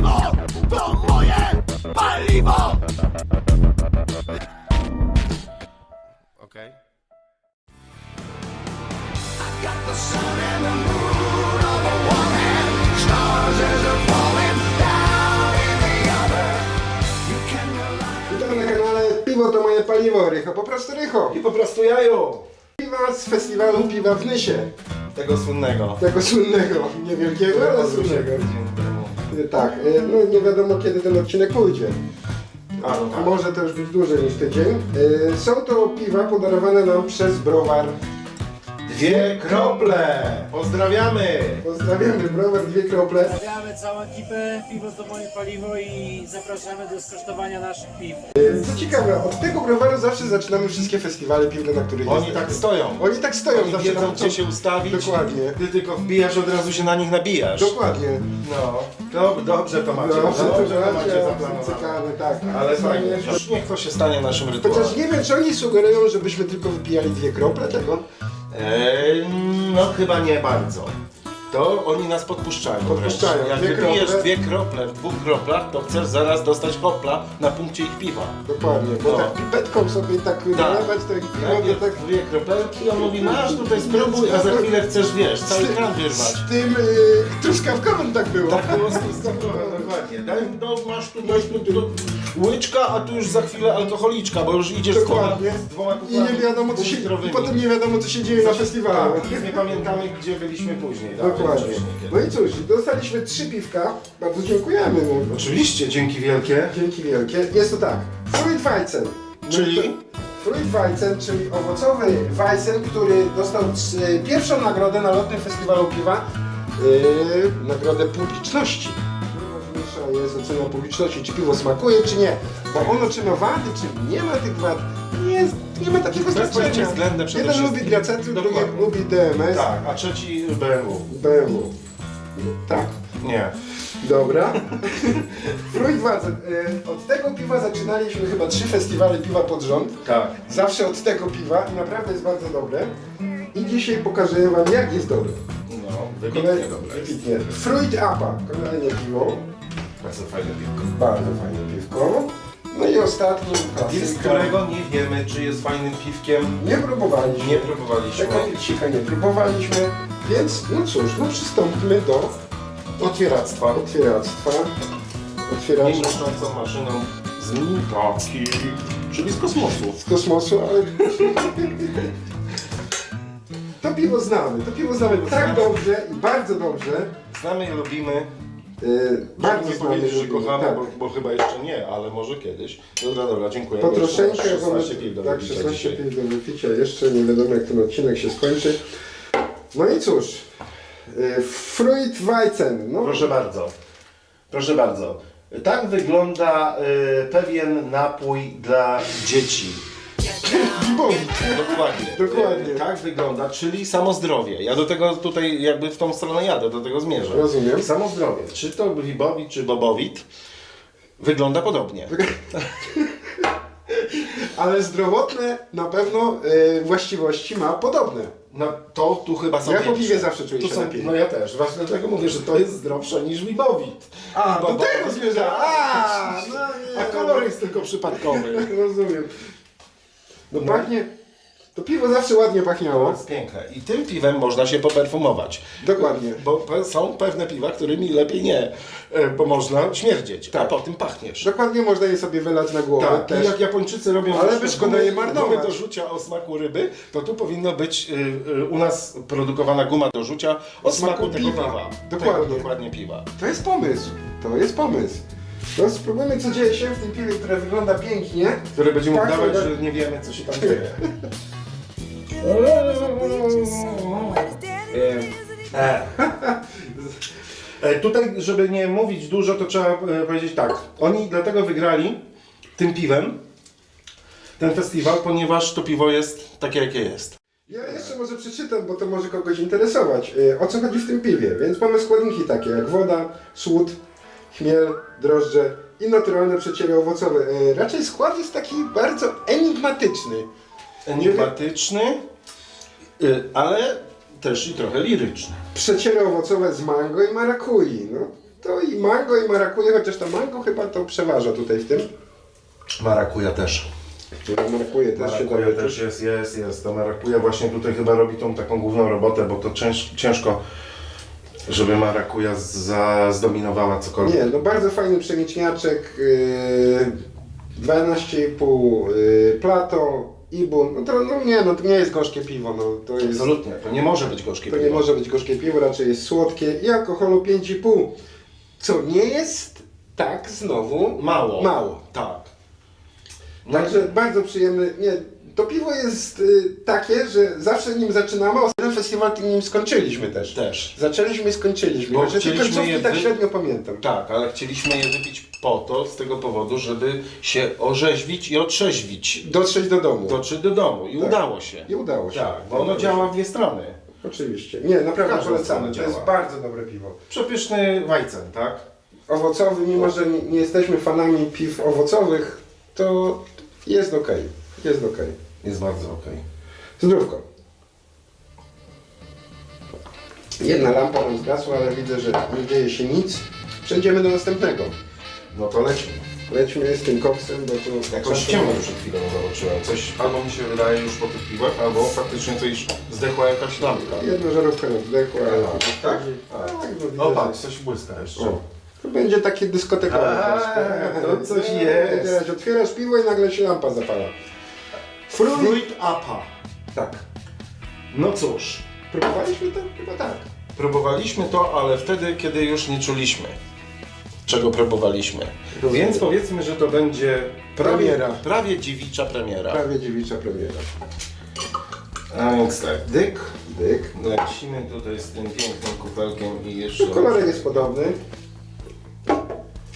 paliwo, to moje paliwo! Okej. Got the sun and the moon over one hand, stars as are falling down in the other. You can rely Witam na kanale Piwo to moje paliwo, Rycho, po prostu Rycho. I po prostu jaju! Piwa z festiwalu Piwa w Nysie. Tego słynnego. Tego słynnego, niewielkiego, ale słynnego. Tak, y, no nie wiadomo kiedy ten odcinek pójdzie. A, no tak. Może to już być dłużej niż tydzień. Y, Są to piwa podarowane nam przez browar. Dwie krople! Pozdrawiamy! Pozdrawiamy, browar, dwie krople. Pozdrawiamy całą ekipę, piwo to moje paliwo i zapraszamy do skosztowania naszych piw. Y, Co ciekawe, od tego browaru zawsze zaczynamy wszystkie festiwale piwne, na których Oni jesteśmy. tak stoją. Oni tak stoją, Oni zawsze wiedzą tam gdzie się ustawić. Dokładnie. Ty tylko wbijasz, od razu się na nich nabijasz. Dokładnie. No. Dob- dobrze to macie. Dobrze, Dobrze to macie zaplanowane. zaplanowane, tak. Ale fajnie. Już niech to się stanie naszym rytuałem. Chociaż nie wiem, czy oni sugerują, żebyśmy tylko wypijali dwie krople tego. Eee, no chyba nie bardzo. To oni nas podpuszczają. Podpuszczają. Jak Dwie wypijesz krople. dwie krople w dwóch kroplach, to chcesz zaraz dostać hopla na punkcie ich piwa. Dokładnie, bo No. tak pipetką sobie tak nalewać to ich piwo, Najpierw to tak... dwie kropelki, on mówi masz tutaj spróbuj, a za chwilę chcesz wiesz, cały kran wyrwać. Z tym y, truskawkowym tak było. Tak było z truskawkową, dokładnie. Daj, no, masz tu, masz tu, tu łyczka, a tu już za chwilę alkoholiczka, bo już idziesz Dokładnie. z dwoma I nie wiadomo co się, i potem nie wiadomo co się dzieje na festiwalu. Tak, nie pamiętamy gdzie byliśmy później. dalej, Dokładnie. No i cóż, dostaliśmy trzy piwka. Bardzo dziękujemy. No. Oczywiście, dzięki wielkie. Dzięki wielkie. Jest to tak. Fruitweizen. Czyli? Fruitweizen, czyli owocowy Weizen, który dostał pierwszą nagrodę na lotnym festiwalu piwa. Yy, nagrodę publiczności. Najważniejsza jest ocena publiczności, czy piwo smakuje, czy nie. Bo ono czy ma wady, czy nie ma tych wad, nie, jest, nie ma takiego znaczenia. bezwzględne przede Jeden wszystkim. lubi diacetyl, drugi Dokładnie. lubi DMS. Tak, a trzeci BMW. BMW. Tak. Nie. Dobra. Fruitweizen. Y, od tego piwa zaczynaliśmy chyba trzy festiwale piwa pod rząd. Tak. Zawsze od tego piwa i naprawdę jest bardzo dobre. I dzisiaj pokażę wam jak jest dobre. No, wybitnie dobre. Wybitnie. Fruit Apa, kolejne piwo. Bardzo fajne piwko. Bardzo fajne piwko. No i ostatnim Z klasyka. którego nie wiemy, czy jest fajnym piwkiem. Nie próbowaliśmy. Nie próbowaliśmy. Tego pilcika nie próbowaliśmy. Więc no cóż, no przystąpmy do Otwieractwa. otwieractwa. Otwieracza Niszczącą maszyną z Nitaki, czyli z kosmosu. z kosmosu, ale... To piwo znamy, to piwo znamy tak dobrze i bardzo dobrze. Znamy i lubimy. Yy, Bardzo nie powiedzieć, że kochamy, tak. bo, bo chyba jeszcze nie, ale może kiedyś. Dobra, dobra, dziękuję. Po troszeczkę, 16 piw do tak, wypicia 16 dzisiaj. piw do wypicia jeszcze, nie wiadomo jak ten odcinek się skończy. No i cóż, yy, Fruitweizen, no Proszę bardzo. Proszę bardzo. Tak wygląda y, pewien napój dla dzieci. Dokładnie. Dokładnie. Y, tak wygląda, czyli samozdrowie. Ja do tego tutaj jakby w tą stronę jadę, do tego zmierzam. Rozumiem. Samozdrowie. Czy to Wibowit, czy Bobowit, wygląda podobnie. Ale zdrowotne na pewno yy, właściwości ma podobne. No to tu chyba są Ja po większe. piwie zawsze czuję Tu się są, lepiej. No ja też. Właśnie dlatego mówię, że to jest zdrowsze niż Wibowit. A, do tego zmierza. A, no nie. A kolor jest tylko przypadkowy. Rozumiem. No pachnie, to piwo zawsze ładnie To pachniało. jest piękne. I tym piwem można się poperfumować. Dokładnie. Bo są pewne piwa, którymi lepiej nie, e, bo można śmierdzieć, a Tak. po tym pachniesz. Dokładnie można je sobie wylać na głowę Tak, też. i jak Japończycy robią Ale by szkoda je marnować. gumy do rzucia o smaku ryby, to tu powinno być y, y, u nas produkowana guma do rzucia o smaku smaku, tego piwa. piwa. Dokładnie. Tego dokładnie piwa. To jest pomysł. To jest pomysł. No spróbujmy co dzieje się w tym piwie, które wygląda pięknie. Które będzie mógł Tak, dawać, tak. że nie wiemy co się tam dzieje. E. E, Tutaj, żeby nie mówić dużo, to trzeba e, powiedzieć tak. Oni dlatego wygrali tym piwem ten festiwal, ponieważ to piwo jest takie, jakie jest. Ja jeszcze może przeczytam, bo to może kogoś interesować. Y, O co chodzi w tym piwie? Więc mamy składniki takie jak woda, słód, chmiel, drożdże i naturalne przeciery owocowe. Y, Raczej skład jest taki bardzo enigmatyczny. Enigmatyczny, y, ale też i trochę liryczny. Przeciery owocowe z mango i marakui. No, to i mango i marakuje, chociaż ta mango chyba to przeważa tutaj w tym. Marakuja też. Marakuje też się Marakuja dowie. też jest, jest, jest. To marakuja właśnie tutaj chyba robi tą taką główną robotę, bo to cięż, ciężko, żeby marakuja za, zdominowała cokolwiek. Nie, no bardzo fajny przemieczniaczek, yy, 12,5 yy, Plato, Ibun, no to no nie, no to nie jest gorzkie piwo, no to jest... Absolutnie, to nie może być gorzkie To nie piwo. może być gorzkie piwo, raczej jest słodkie i alkoholu 5,5. Co nie jest tak znowu Mało. mało. Tak. Także bardzo przyjemne. Nie, to piwo jest y, takie, że zawsze nim zaczynamy, a ten festiwal tym nim skończyliśmy też. Też. Zaczęliśmy i skończyliśmy. Bo Znaczy, chcieliśmy końcówki je tak wy- średnio pamiętam. Tak, ale chcieliśmy je wypić po to, z tego powodu, żeby się orzeźwić i otrzeźwić. Dotrzeć do domu. Dotrzeć do domu i Tak. udało się. I udało się. Tak, bo ono działa w dwie strony. Oczywiście. Nie, naprawdę polecamy. To jest działa. bardzo dobre piwo. Przepyszny wajcen, tak? Owocowy, mimo że nie, nie jesteśmy fanami piw owocowych, to jest ok. Jest ok. Jest bardzo okej. Zdrówko. Jedna lampa nam zgasła, ale widzę, że nie dzieje się nic. Przejdziemy do następnego. No to lećmy. Lećmy z tym koksem, bo to... Jakąś czasem- ściemę przed chwilą zobaczyłem. Coś albo mi się wydaje już po tych piwach, albo faktycznie coś zdechła jakaś lampka. Jedna żarówka nam zdechła. ale- Tak? Tak, no widzę, O że- patrz, coś błyska jeszcze. O, To będzie takie dyskotekowe. A, troszkę. to coś No, jest. Otwierasz piwo i nagle się lampa zapala. Fruit. Apa. Tak. No cóż, Próbowaliśmy to? Chyba tak. próbowaliśmy to, ale wtedy, kiedy już nie czuliśmy, czego próbowaliśmy. Rozumiem. Więc powiedzmy, że to będzie prawie, Premiera. prawie dziewicza premiera. Prawie dziewicza premiera. A więc tak, dyk. Dyk. Lecimy tutaj z tym pięknym kufelkiem i jeszcze... No, kolorek jest podobny.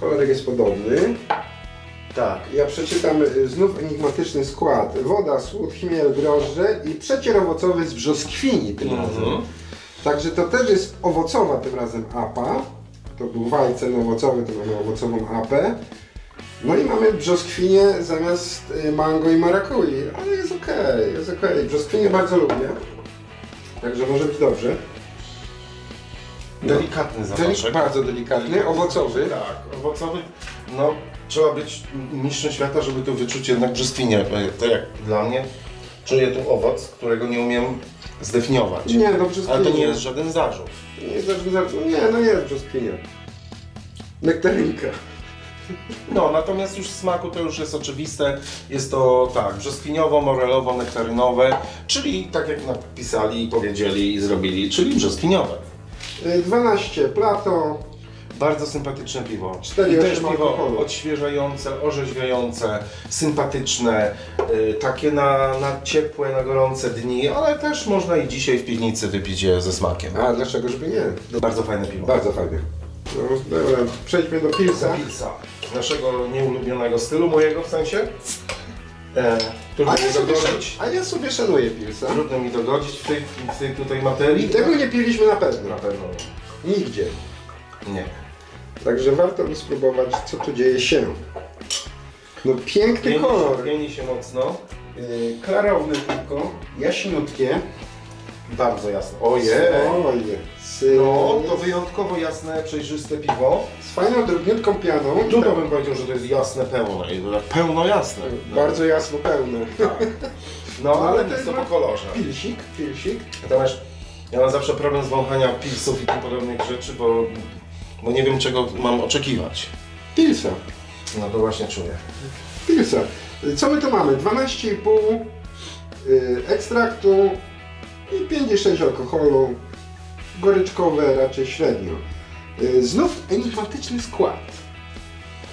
Kolorek jest podobny. Tak. Ja przeczytam y, znów enigmatyczny skład. Woda, słód, chmiel, drożdże i przecier owocowy z brzoskwini tym Mhm. razem. Także to też jest owocowa tym razem apa. To był wajcen owocowy, to mamy owocową apę. No i mamy brzoskwinie zamiast y, mango i marakui, ale jest okej, jest okej. Brzoskwinie bardzo lubię. Także może być dobrze. Delikatny Delik- zapaszek. bardzo delikatny, owocowy. Tak, owocowy. No, trzeba być mistrzem świata, żeby to wyczuć jednak brzoskwinie. Tak jak dla mnie, czuję tu owoc, którego nie umiem zdefiniować. Nie, no brzoskwinie. Ale to nie jest żaden zarzut. Nie, jest za- za- nie, no jest brzoskwinia. Nektarynka. No, natomiast już w smaku to już jest oczywiste. Jest to tak, brzoskwiniowo, morelowo, nektarynowe, czyli tak jak napisali, powiedzieli i zrobili, czyli brzoskwiniowe. Y, 12 plato. Bardzo sympatyczne piwo. Cztery I też piwo alkoholu. odświeżające, orzeźwiające, sympatyczne, y, takie na, na ciepłe, na gorące dni, ale też można i dzisiaj w piwnicy wypić je ze smakiem. A dlaczego, żeby nie? Bardzo fajne piwo. Bardzo fajnie. No, dobra, przejdźmy do pilsa. Pilsa. Naszego nieulubionego stylu, mojego w sensie. E, A trudno ja, mi sobie, dogodzić. a ja sobie szanuję pilsa. Trudno mi dogodzić w tej, w tej tutaj materii. I tego nie piliśmy na pewno. Na pewno Nigdzie. nie. Także warto by spróbować, co tu dzieje się. No piękny Pieni, kolor. pieni się mocno. Yy, klarowne tylko, jaśniutkie. Bardzo jasne. Ojej. No, to wyjątkowo jasne, przejrzyste piwo. z fajną, drobniutką pianą. Tu to bym powiedział, że to jest jasne pełne. Tak pełno jasne. Bardzo jasno pełne. No, ale to jest jest po kolorze. Pilsik, pilsik. Natomiast ja mam zawsze problem z wąchania pilsów i tym podobnych rzeczy, bo, bo nie wiem czego mam oczekiwać. Pilsa. No to właśnie czuję. Pilsa. Co my tu mamy? 12,5 y, ekstraktu i 56 alkoholu. Goryczkowe raczej średnio. Y, znów enigmatyczny skład.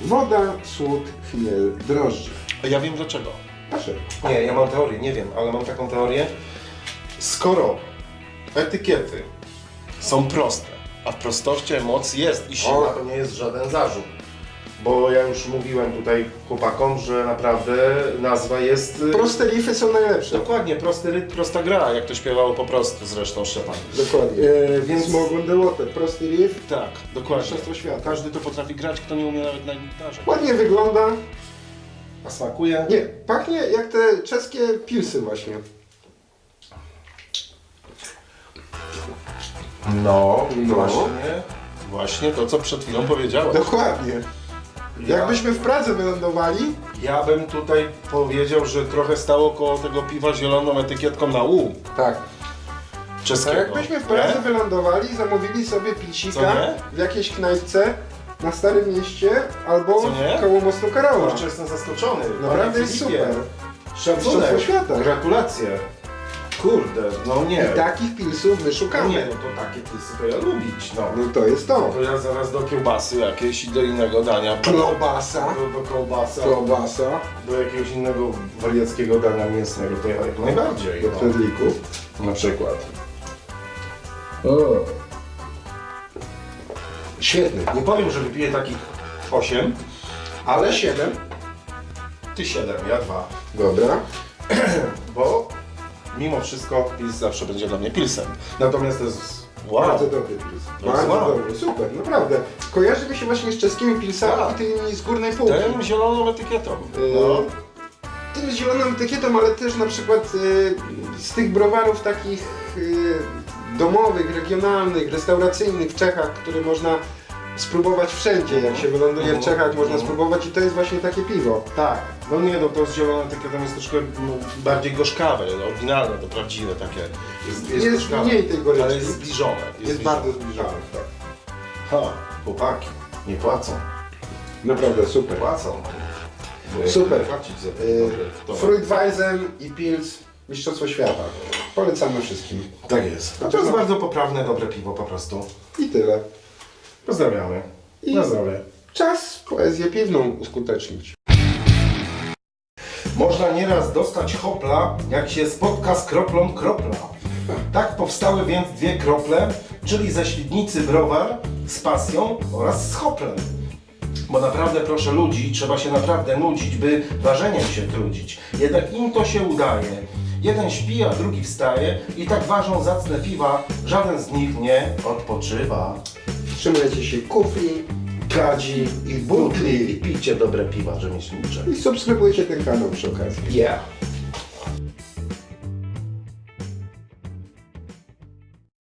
Woda, słód, chmiel, drożdże. A ja wiem dlaczego. Proszę. Nie, ja mam teorię, nie wiem, ale mam taką teorię. Skoro etykiety są proste, a w prostości emocji jest i siła, O. to nie jest żaden zarzut. Bo ja już mówiłem tutaj chłopakom, że naprawdę nazwa jest... y, Proste rify są najlepsze. Dokładnie, prosty rytm, prosta gra, jak to śpiewało po prostu zresztą Szczepan. Dokładnie. E, więc- Smog on the water. Prosty riff. Tak, dokładnie. Mistrzostwo świata. Każdy to potrafi grać, kto nie umie nawet na gitarze. Ładnie wygląda. A smakuje? Nie, pachnie jak te czeskie pilsy właśnie. No, No. właśnie. Właśnie to, co przed chwilą powiedziałem. Dokładnie. Ja- Jakbyśmy w Pradze wylądowali, Ja bym tutaj powiedział, że trochę stało koło tego piwa zieloną etykietką na U. tak. Czeskiego. Tak jakbyśmy w Pradze Nie? wylądowali, zamówili sobie Co nie? w jakiejś knajpce na Starym Mieście albo Co nie? koło mostu Karola. Kurczę, jestem zaskoczony. Naprawdę Panie jest Filipie. super. Szacunek. Mistrzostwo świata. Gratulacje. Kurde, no nie. I takich pilsów my No szukamy. nie, no to takie pilsy to ja lubić, no. No to jest to. To ja zaraz do kiełbasy jakieś i do innego dania. Klobasa. Do, do kołbasa. Klobasa. Do jakiegoś innego wariackiego dania mięsnego, to ja jak najbardziej. Do No. knedlików. Na przykład. Świetny. Nie powiem, że wypiję takich 8, Ale 7. ty 7, ja 2. Dobra. Mimo wszystko pils zawsze będzie dla mnie pilsem. Natomiast to jest wow. Bardzo dobry pils. Bardzo wow. dobry, super, naprawdę. Kojarzy mi się właśnie z czeskimi pilsami Tak. i tymi z górnej półki. Tym zieloną etykietą. Yy, No. Tym z zieloną etykietą, ale też na przykład y, z tych browarów takich y, domowych, regionalnych, restauracyjnych w Czechach, które można spróbować wszędzie. Jak się wyląduje w Mhm. Czechach, można spróbować i to jest właśnie takie piwo. Tak. No nie, no to z zieloną etykietą jest troszkę no, bardziej gorzkawe, no, oryginalne, to prawdziwe takie. Jest, Jest gorzkawe, mniej tej goryczki. Ale jest zbliżone. Jest, bardzo zbliżone. Tak, tak. Ha, chłopaki, nie płacą. Naprawdę super. Płacą. Bo jak Super. Płacić za to. Dobre, to- Fruitweizen i Pils Mistrzostwo Świata. Polecamy wszystkim. Tak jest. No to jest bardzo poprawne, dobre piwo po prostu. I tyle. Pozdrawiamy. I- Na zdrowie. Czas poezję piwną uskutecznić. Można nieraz dostać hopla, jak się spotka z kroplą kropla. Tak powstały więc dwie krople, czyli ze Świdnicy browar z pasją oraz z hoplem. Bo naprawdę proszę ludzi, trzeba się naprawdę nudzić, by ważeniem się trudzić. Jednak im to się udaje. Jeden śpi, a drugi wstaje i tak ważą zacne piwa, żaden z nich nie odpoczywa. Trzymajcie się kufli, kadzi i I butli. pijcie dobre piwa rzemieślnicze. I subskrybujcie ten kanał przy okazji. Yeah.